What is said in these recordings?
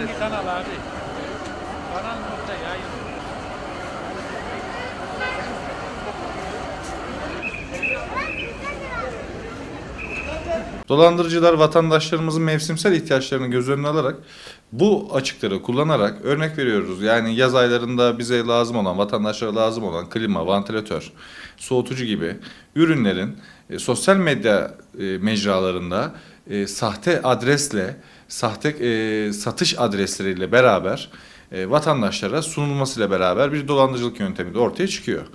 Hangi kanal abi? Kanal nokta yayın. Dolandırıcılar vatandaşlarımızın mevsimsel ihtiyaçlarını göz önüne alarak bu açıkları kullanarak örnek veriyoruz. Yani yaz aylarında bize lazım olan, vatandaşlara lazım olan klima, vantilatör, soğutucu gibi ürünlerin e, sosyal medya e, mecralarında e, sahte adresle, sahte e, satış adresleriyle beraber e, vatandaşlara sunulmasıyla beraber bir dolandırıcılık yöntemi de ortaya çıkıyor.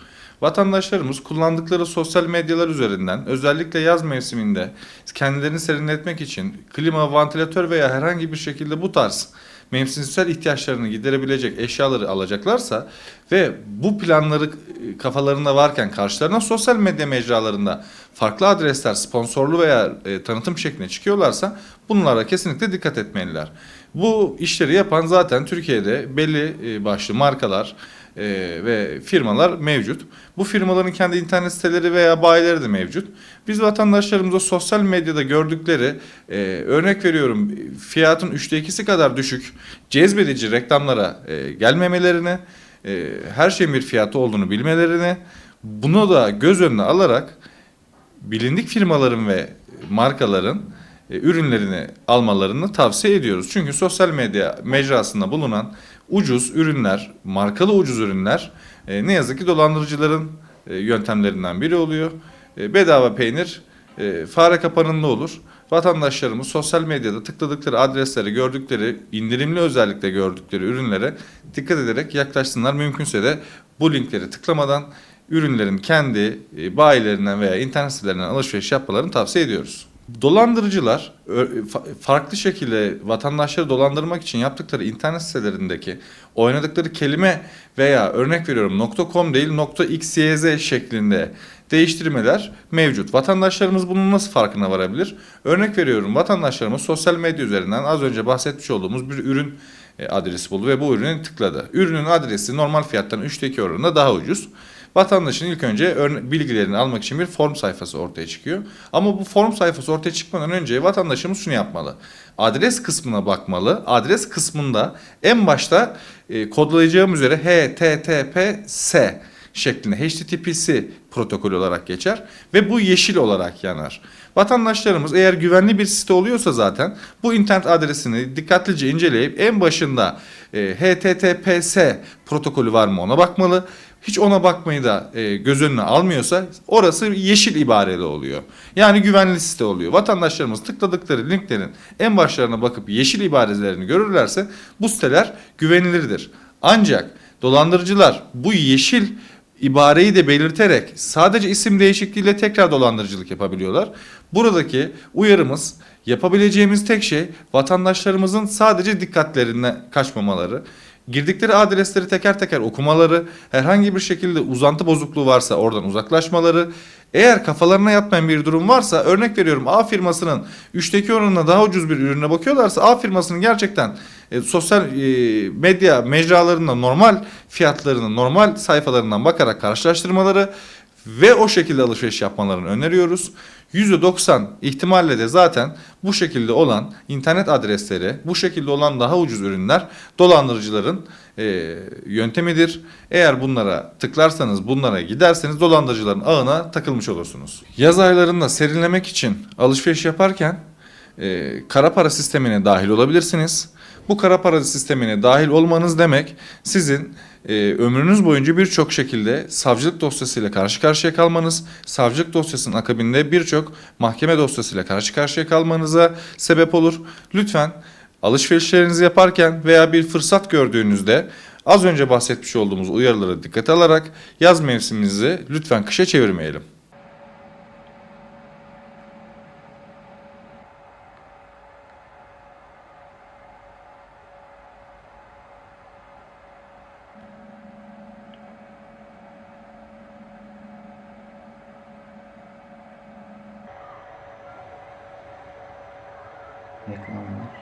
Vatandaşlarımız kullandıkları sosyal medyalar üzerinden özellikle yaz mevsiminde kendilerini serinletmek için klima, vantilatör veya herhangi bir şekilde bu tarz mevsimsel ihtiyaçlarını giderebilecek eşyaları alacaklarsa ve bu planları kafalarında varken karşılarına sosyal medya mecralarında farklı adresler sponsorlu veya e, tanıtım şeklinde çıkıyorlarsa bunlara kesinlikle dikkat etmeliler. Bu işleri yapan zaten Türkiye'de belli e, başlı markalar e, ve firmalar mevcut. Bu firmaların kendi internet siteleri veya bayileri de mevcut. Biz vatandaşlarımıza sosyal medyada gördükleri e, örnek veriyorum fiyatın üçte ikisi kadar düşük cezbedici reklamlara gelmemelerini, her şeyin bir fiyatı olduğunu bilmelerini, bunu da göz önüne alarak bilindik firmaların ve markaların ürünlerini almalarını tavsiye ediyoruz. Çünkü sosyal medya mecrasında bulunan ucuz ürünler, markalı ucuz ürünler e, ne yazık ki dolandırıcıların e, yöntemlerinden biri oluyor. E, bedava peynir e, fare kapanında olur. Vatandaşlarımız sosyal medyada tıkladıkları adresleri, gördükleri, indirimli özellikle gördükleri ürünlere dikkat ederek yaklaşsınlar. Mümkünse de bu linkleri tıklamadan ürünlerin kendi e, bayilerinden veya internet sitelerinden alışveriş yapmalarını tavsiye ediyoruz. Dolandırıcılar farklı şekilde vatandaşları dolandırmak için yaptıkları internet sitelerindeki oynadıkları kelime veya örnek veriyorum .com değil .xyz şeklinde değiştirmeler mevcut. Vatandaşlarımız bunun nasıl farkına varabilir? Örnek veriyorum vatandaşlarımız sosyal medya üzerinden az önce bahsetmiş olduğumuz bir ürün e, adresi buldu ve bu ürünü tıkladı. Ürünün adresi normal fiyattan 3'te 2 oranında daha ucuz. Vatandaşın ilk önce bilgilerini almak için bir form sayfası ortaya çıkıyor. Ama bu form sayfası ortaya çıkmadan önce vatandaşımız şunu yapmalı. Adres kısmına bakmalı. Adres kısmında en başta e, kodlayacağım üzere HTTPS şeklinde HTTPS protokolü olarak geçer ve bu yeşil olarak yanar. Vatandaşlarımız eğer güvenli bir site oluyorsa zaten bu internet adresini dikkatlice inceleyip en başında e, HTTPS protokolü var mı ona bakmalı. Hiç ona bakmayı da e, göz önüne almıyorsa orası yeşil ibareli oluyor. Yani güvenli site oluyor. Vatandaşlarımız tıkladıkları linklerin en başlarına bakıp yeşil ibarelerini görürlerse bu siteler güvenilirdir. Ancak dolandırıcılar bu yeşil ibareyi de belirterek sadece isim değişikliğiyle tekrar dolandırıcılık yapabiliyorlar. Buradaki uyarımız yapabileceğimiz tek şey vatandaşlarımızın sadece dikkatlerine kaçmamaları, girdikleri adresleri teker teker okumaları, herhangi bir şekilde uzantı bozukluğu varsa oradan uzaklaşmaları, eğer kafalarına yatmayan bir durum varsa örnek veriyorum A firmasının 3'teki oranına daha ucuz bir ürüne bakıyorlarsa A firmasının gerçekten e, sosyal e, medya mecralarında normal fiyatlarını normal sayfalarından bakarak karşılaştırmaları ve o şekilde alışveriş yapmalarını öneriyoruz. %90 ihtimalle de zaten bu şekilde olan internet adresleri, bu şekilde olan daha ucuz ürünler dolandırıcıların e, yöntemidir. Eğer bunlara tıklarsanız, bunlara giderseniz dolandırıcıların ağına takılmış olursunuz. Yaz aylarında serinlemek için alışveriş yaparken e, kara para sistemine dahil olabilirsiniz. Bu kara para sistemine dahil olmanız demek sizin e, ömrünüz boyunca birçok şekilde savcılık dosyasıyla karşı karşıya kalmanız, savcılık dosyasının akabinde birçok mahkeme dosyasıyla karşı karşıya kalmanıza sebep olur. Lütfen alışverişlerinizi yaparken veya bir fırsat gördüğünüzde az önce bahsetmiş olduğumuz uyarılara dikkat alarak yaz mevsimimizi lütfen kışa çevirmeyelim. Assalamualaikum